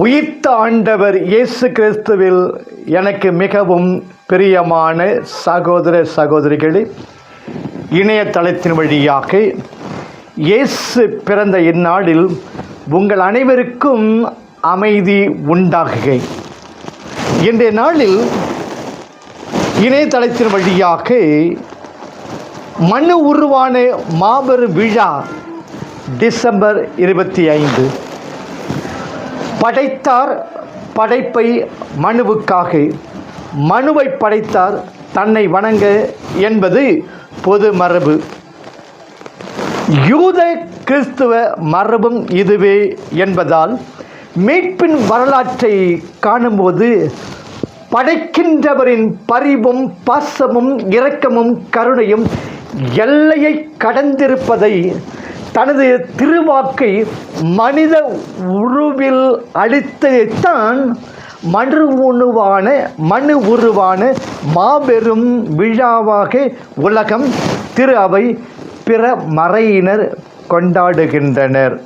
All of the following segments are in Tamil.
உயிர்த்த ஆண்டவர் இயேசு கிறிஸ்துவில் எனக்கு மிகவும் பிரியமான சகோதர சகோதரிகளே இணையதளத்தின் வழியாக இயேசு பிறந்த இந்நாளில் உங்கள் அனைவருக்கும் அமைதி உண்டாகுகை. இன்றைய நாளில் இணையதளத்தின் வழியாக மண் உருவான மாபெரும் விழா டிசம்பர் இருபத்தி ஐந்து. படைத்தார் படைப்பை மனுவுக்காக. மனுவை படைத்தார் தன்னை வணங்க என்பது பொது மரபு. யூத கிறிஸ்துவ மரபும் இதுவே என்பதால் மீட்பின் வரலாற்றை காணும்போது படைக்கின்றவரின் பரிவும் பாசமும் இரக்கமும் கருணையும் எல்லையை கடந்திருப்பதை தனது திருவாக்கை மனித உருவில் அளித்ததைத்தான் மறு உணவான மனு உருவான மாபெரும் விழாவாக உலகம் திரு அவை பிற மறையினர் கொண்டாடுகின்றனர்.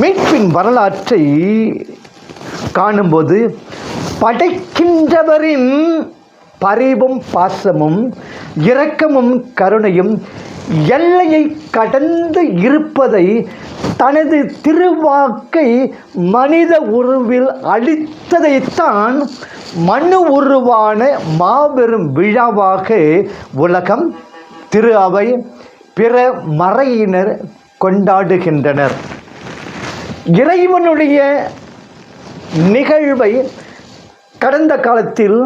மீட்பின் வரலாற்றை காணும்போது படைக்கின்றவரின் பரிவும் பாசமும் இரக்கமும் கருணையும் எல்லையை கடந்து இருப்பதை தனது திருவாக்கை மனித உருவில் அளித்ததைத்தான் மனு உருவான மாபெரும் விழாவாக உலகம் திரு அவை பிற மறையினர் கொண்டாடுகின்றனர். இறைவனுடைய நிகழ்வை கடந்த காலத்தில்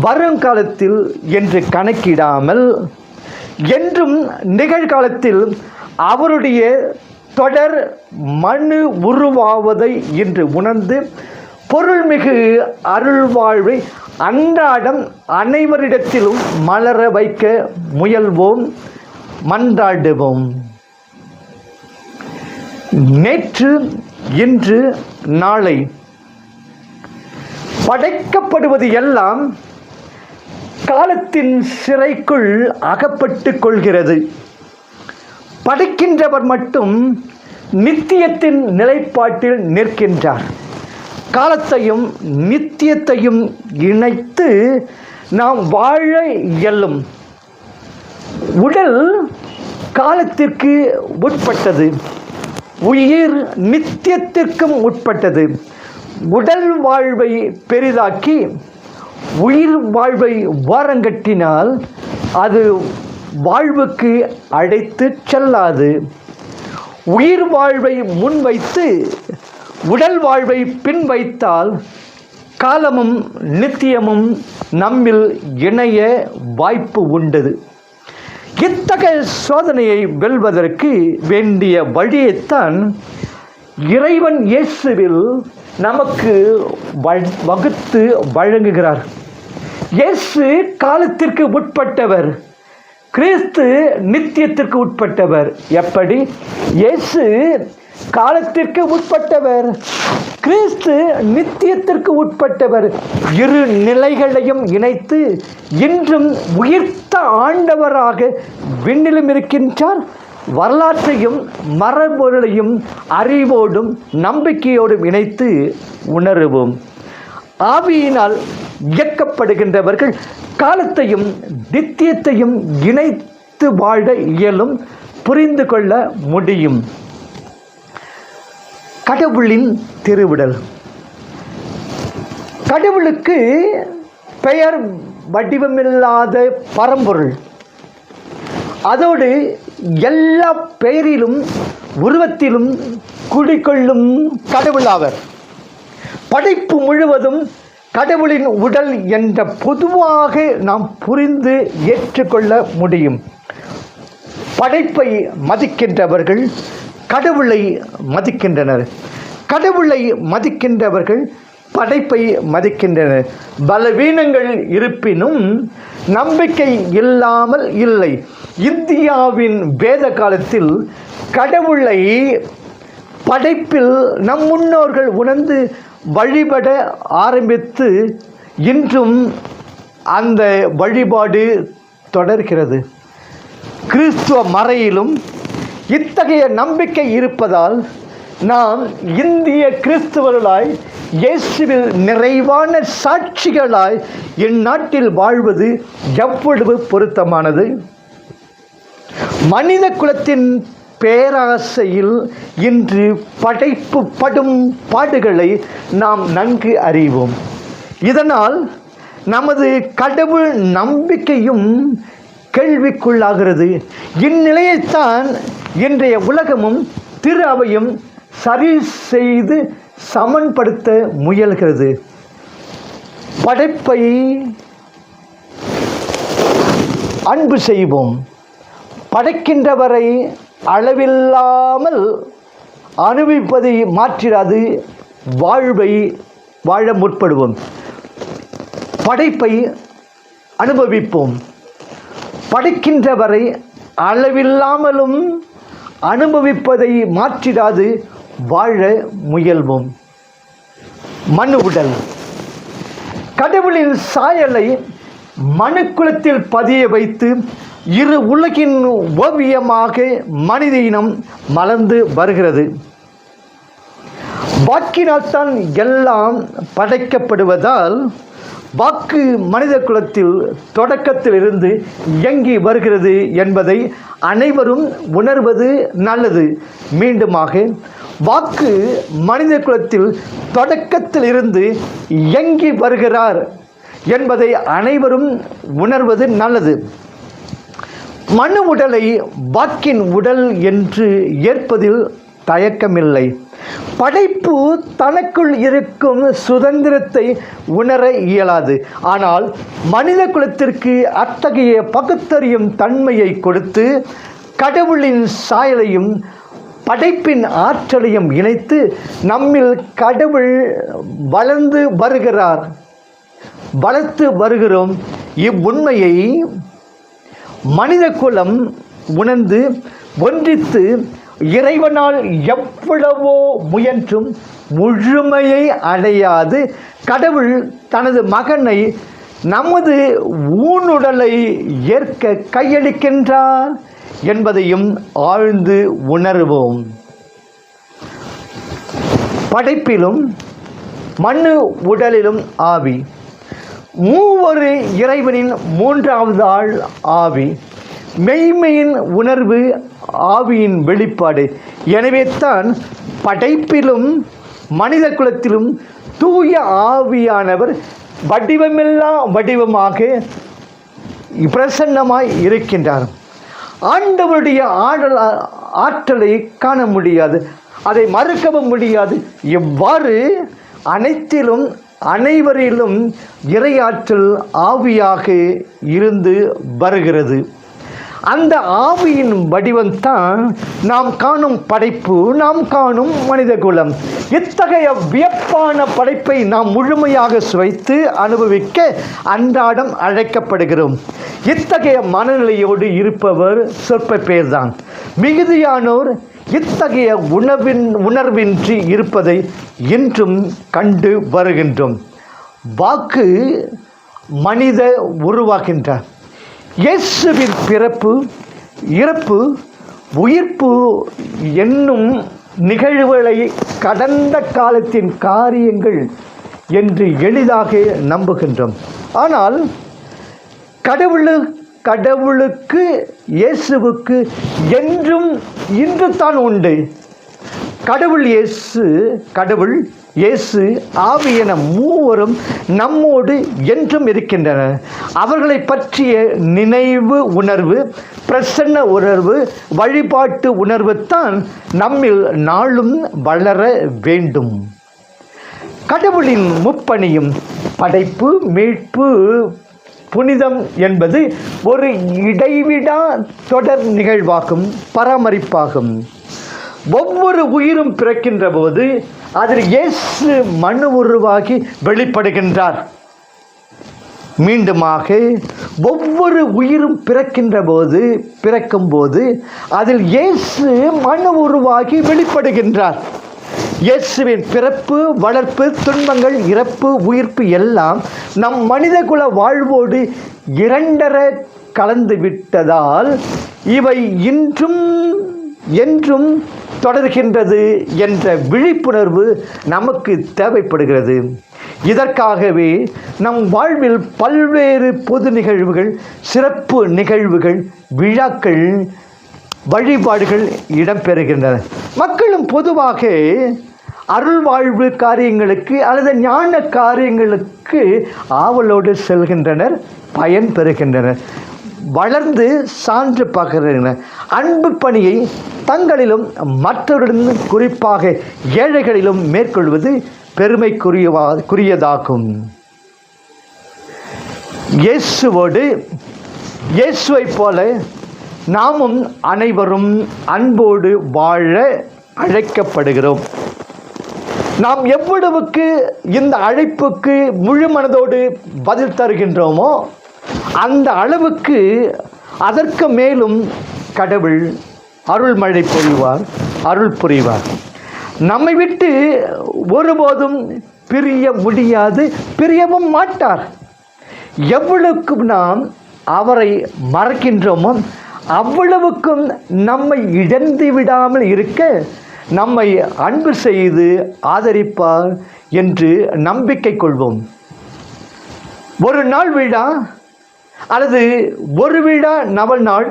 வருங்காலத்தில் என்று கணக்கிடாமல் என்றும் நிகழ்காலத்தில் அவருடைய தொடர் மனு உருவாவதை இன்று உணர்ந்து பொருள்மிகு அருள்வாழ்வை அன்றாடம் அனைவரிடத்திலும் மலர வைக்க முயல்வோம் மன்றாடுவோம். நேற்று இன்று நாளை படைக்கப்படுவது எல்லாம் காலத்தின் சிறைக்குள் அகப்பட்டு கொள்கிறது. படைக்கின்றவர் மட்டும் நித்தியத்தின் நிலைப்பாட்டில் நிற்கின்றார். காலத்தையும் நித்தியத்தையும் இணைத்து நாம் வாழ இயலும். உடல் காலத்திற்கு உட்பட்டது. உயிர் நித்தியத்திற்கும் உட்பட்டது. உடல் வாழ்வை பெரிதாக்கி உயிர் வாழ்வை வாரங்கட்டினால் அது வாழ்வுக்கு அழைத்து செல்லாது. உயிர் வாழ்வை முன்வைத்து உடல் வாழ்வை பின் வைத்தால் காலமும் நித்தியமும் நம்மில் இணைய வாய்ப்பு உண்டது. இத்தகைய சோதனையை வெல்வதற்கு வேண்டிய வழியைத்தான் இறைவன் இயேசுவில் நமக்கு வகுத்து வழங்குகிறார். இயேசு காலத்திற்கு உட்பட்டவர். கிறிஸ்து நித்தியத்திற்கு உட்பட்டவர். எப்படி? இயேசு காலத்திற்கு உட்பட்டவர். கிறிஸ்து நித்தியத்திற்கு உட்பட்டவர். இரு நிலைகளையும் இணைத்து இன்றும் உயிர்த்த ஆண்டவராக விண்ணிலும் இருக்கின்றார். வரலாற்றையும் மரபொருளையும் அறிவோடும் நம்பிக்கையோடும் இணைத்து உணருவோம். ஆவியினால் இயக்கப்படுகின்றவர்கள் காலத்தையும் நித்தியத்தையும் இணைத்து வாழ இயலும் புரிந்து கொள்ள முடியும். கடவுளின் திருவிடல். கடவுளுக்கு பெயர் வடிவமில்லாத பரம்பொருள். அதோடு எல்லா பெயரிலும் உருவத்திலும் குடிக்கொள்ளும் கடவுள் அவர் படைப்பு முழுவதும் கடவுளின் உடல் என்ற பொதுவாக நாம் புரிந்து ஏற்றுக்கொள்ள முடியும். படைப்பை மதிக்கின்றவர்கள் கடவுளை மதிக்கின்றனர். கடவுளை மதிக்கின்றவர்கள் படைப்பை மதிக்கின்றனர். பலவீனங்கள் இருப்பினும் நம்பிக்கை இல்லாமல் இல்லை. இந்தியாவின் வேத காலத்தில் கடவுளை படைப்பில் நம் முன்னோர்கள் உணர்ந்து வழிபட ஆரம்பித்து இன்றும் அந்த வழிபாடு தொடர்கிறது. கிறிஸ்துவ மறையிலும் இத்தகைய நம்பிக்கை இருப்பதால் நாம் இந்திய கிறிஸ்தவர்களாய் இயேசுவில் நிறைவான சாட்சிகளாய் இந்நாட்டில் வாழ்வது எவ்வளவு பொருத்தமானது? மனித குலத்தின் பேராசையில் இன்று படைப்பு படும் பாடுகளை நாம் நன்கு அறிவோம். இதனால் நமது கடவுள் நம்பிக்கையும் கேள்விக்குள்ளாகிறது. இந்நிலையைத்தான் இன்றைய உலகமும் திரு அவையும் சரி செய்து சமன்படுத்த முயல்கிறது. படைப்பை அன்பு செய்வோம். படைக்கின்றவரை அளவில்லாமல் அனுபவிப்பதை மாற்றிடாது. வாழ்வை வாழ முற்படுவோம். படைப்பை அனுபவிப்போம். படைக்கின்றவரை அளவில்லாமலும் அனுபவிப்பதை மாற்றிடாது. வாழ முயல்வோம். மனு உடல். கடவுளின் சாயலை மனுக்குலத்தில் பதிய வைத்து இரு உலகின் ஓவியமாக மனித இனம் மலர்ந்து வருகிறது. வாக்கினால்தான் எல்லாம் படைக்கப்படுவதால் வாக்கு மனித குலத்தில் தொடக்கத்திலிருந்து இயங்கி வருகிறது என்பதை அனைவரும் உணர்வது நல்லது. மீண்டுமாக வாக்கு மனித குலத்தில் தொடக்கத்தில் இருந்து இயங்கி வருகிறார் என்பதை அனைவரும் உணர்வது நல்லது. மனு உடலை வாக்கின் உடல் என்று ஏற்பதில் தயக்கமில்லை. படைப்பு தனக்குள் இருக்கும் சுதந்திரத்தை உணர இயலாது. ஆனால் மனித குலத்திற்கு அத்தகைய பகுத்தறியும் தன்மையை கொடுத்து கடவுளின் சாயலையும் படைப்பின் ஆற்றலையும் இணைத்து நம்மில் கடவுள் வளர்ந்து வருகிறார். வளர்த்து வருகிறோம். இவ்வுண்மையை மனித குலம் உணர்ந்து ஒன்றித்து இறைவனால் எவ்வளவோ முயன்றும் முழுமையை அடையாது. கடவுள் தனது மகனை நமது ஊனுடலை ஏற்க கையளிக்கின்றார். என்பதையும் ஆழ்ந்து உணர்வோம். படைப்பிலும் மண்ணு உடலிலும் ஆவி. மூவொரு இறைவனின் மூன்றாவது ஆள் ஆவி. மெய்மையின் உணர்வு ஆவியின் வெளிப்பாடு. எனவே தான் படைப்பிலும் மனித குலத்திலும் தூய ஆவியானவர் வடிவமில்லா வடிவமாக பிரசன்னமாய் இருக்கின்றார். ஆண்டவருடைய ஆடல் ஆற்றலை காண முடியாது. அதை மறுக்கவும் முடியாது. எவ்வாறு அனைத்திலும் அனைவரிலும் இறையாற்றல் ஆவியாக இருந்து வருகிறது. அந்த ஆவியின் வடிவம்தான் நாம் காணும் படைப்பு நாம் காணும் மனித குலம். இத்தகைய வியப்பான படைப்பை நாம் முழுமையாக சுவைத்து அனுபவிக்க அன்றாடம் அழைக்கப்படுகிறோம். இத்தகைய மனநிலையோடு இருப்பவர் சொற்ப பேர்தான். மிகுதியானோர் இத்தகைய உணவின் உணர்வின்றி இருப்பதை இன்றும் கண்டு வருகின்றோம். வாக்கு மனித உருவாகின்றார். இயேசுவின் பிறப்பு இறப்பு உயிர்ப்பு என்னும் நிகழ்வுகளை கடந்த காலத்தின் காரியங்கள் என்று எளிதாக நம்புகின்றோம். ஆனால் கடவுளு கடவுளுக்கு இயேசுவுக்கு என்றும் இன்று தான் உண்டு. கடவுள் இயேசு கடவுள் இயேசு ஆவி என மூவரும் நம்மோடு என்றும் இருக்கின்றனர் அவர்களை பற்றிய நினைவு உணர்வு பிரசன்ன உணர்வு வழிபாட்டு உணர்வு தான் நம்மில் நாளும் வளர வேண்டும். கடவுளின் முப்பணியும் படைப்பு மீட்பு புனிதம் என்பது ஒரு இடைவிடா தொடர் நிகழ்வாகும் பராமரிப்பாகும். ஒவ்வொரு உயிரும் பிறக்கின்ற போது அதில் இயேசு மனு உருவாகி வெளிப்படுகின்றார். மீண்டுமாக ஒவ்வொரு உயிரும் பிறக்கின்ற போது பிறக்கும் போது அதில் இயேசு மனு உருவாகி வெளிப்படுகின்றார். இயேசுவின் பிறப்பு வளர்ப்பு துன்பங்கள் இறப்பு உயிர்ப்பு எல்லாம் நம் மனிதகுல வாழ்வோடு இரண்டர கலந்து விட்டதால் இவை இன்றும் என்றும் தொடர்கின்றது என்ற விழிப்புணர்வு நமக்கு தேவைப்படுகிறது. இதற்காகவே நம் வாழ்வில் பல்வேறு பொது நிகழ்வுகள் சிறப்பு நிகழ்வுகள் விழாக்கள் வழிபாடுகள் இடம்பெறுகின்றன. மக்களும் பொதுவாக அருள்வாழ்வு காரியங்களுக்கு அல்லது ஞான காரியங்களுக்கு ஆவலோடு செல்கின்றனர் பயன் பெறுகின்றனர் வளர்ந்து சான்று பகிர்கின்றனர் அன்பு பணியை தங்களிலும் மற்றவர்களுடன் குறிப்பாக ஏழைகளிலும் மேற்கொள்வது பெருமைக்குரியவா குறியதாகும். இயேசுவோடு இயேசுவைப் போல நாமும் அனைவரும் அன்போடு வாழ அழைக்கப்படுகிறோம். நாம் எவ்வளவுக்கு இந்த அழைப்புக்கு முழு மனதோடு பதில் தருகின்றோமோ அந்த அளவுக்கு அதற்கு மேலும் கடவுள் அருள்மழை பொழிவார் அருள் புரிவார். நம்மை விட்டு ஒருபோதும் பிரிய முடியாது பிரியவும் மாட்டார். எவ்வளவுக்கு நாம் அவரை மறக்கின்றோமோ அவ்வளவுக்கும் நம்மை இழந்து விடாமல் இருக்க நம்மை அன்பு செய்து ஆதரிப்பார் என்று நம்பிக்கை கொள்வோம். ஒரு நாள் விழா அல்லது ஒரு விழா நவல் நாள்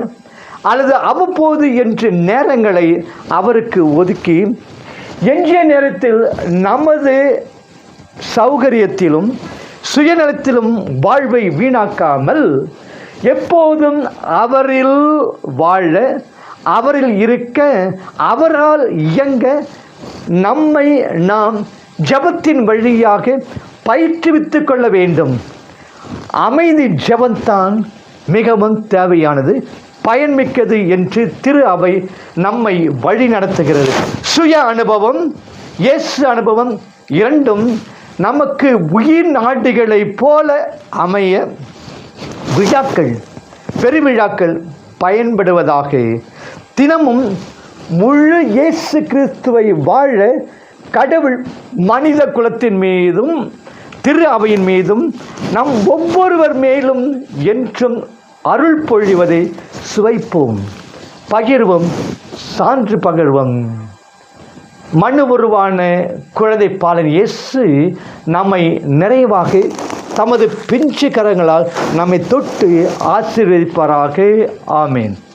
அல்லது அவ்வப்போது என்று நேரங்களை அவருக்கு ஒதுக்கி எஞ்சிய நேரத்தில் நமது சௌகரியத்திலும் சுயநலத்திலும் வாழ்வை வீணாக்காமல் எப்போதும் அவரில் வாழ அவரில் இருக்க அவரால் இயங்க நம்மை நாம் ஜபத்தின் வழியாக பயிற்றுவித்து கொள்ள வேண்டும். அமைதி ஜபந்தான் மிகவும் தேவையானது பயன்மிக்கது என்று திரு அவை நம்மை வழி நடத்துகிறது. சுய அனுபவம் இயேசு அனுபவம் இரண்டும் நமக்கு உயிர் நாடுகளைப் போல அமைய விழாக்கள் பெருவிழாக்கள் பயன்படுவதாக தினமும் முழு இயேசு கிறிஸ்துவை வாழ கடவுள் மனித குலத்தின் மீதும் திரு அவையின் மீதும் நம் ஒவ்வொருவர் மேலும் என்றும் அருள் பொழிவதை சுவைப்போம். பகிர்வோம் சான்று பகிர்வம். மண்ணு உருவான குழந்தை பாலன் இயேசு நம்மை நிறைவாக தமது பிஞ்சு கரங்களால் நம்மை தொட்டு ஆசீர்வதிப்பாராக. ஆமேன்.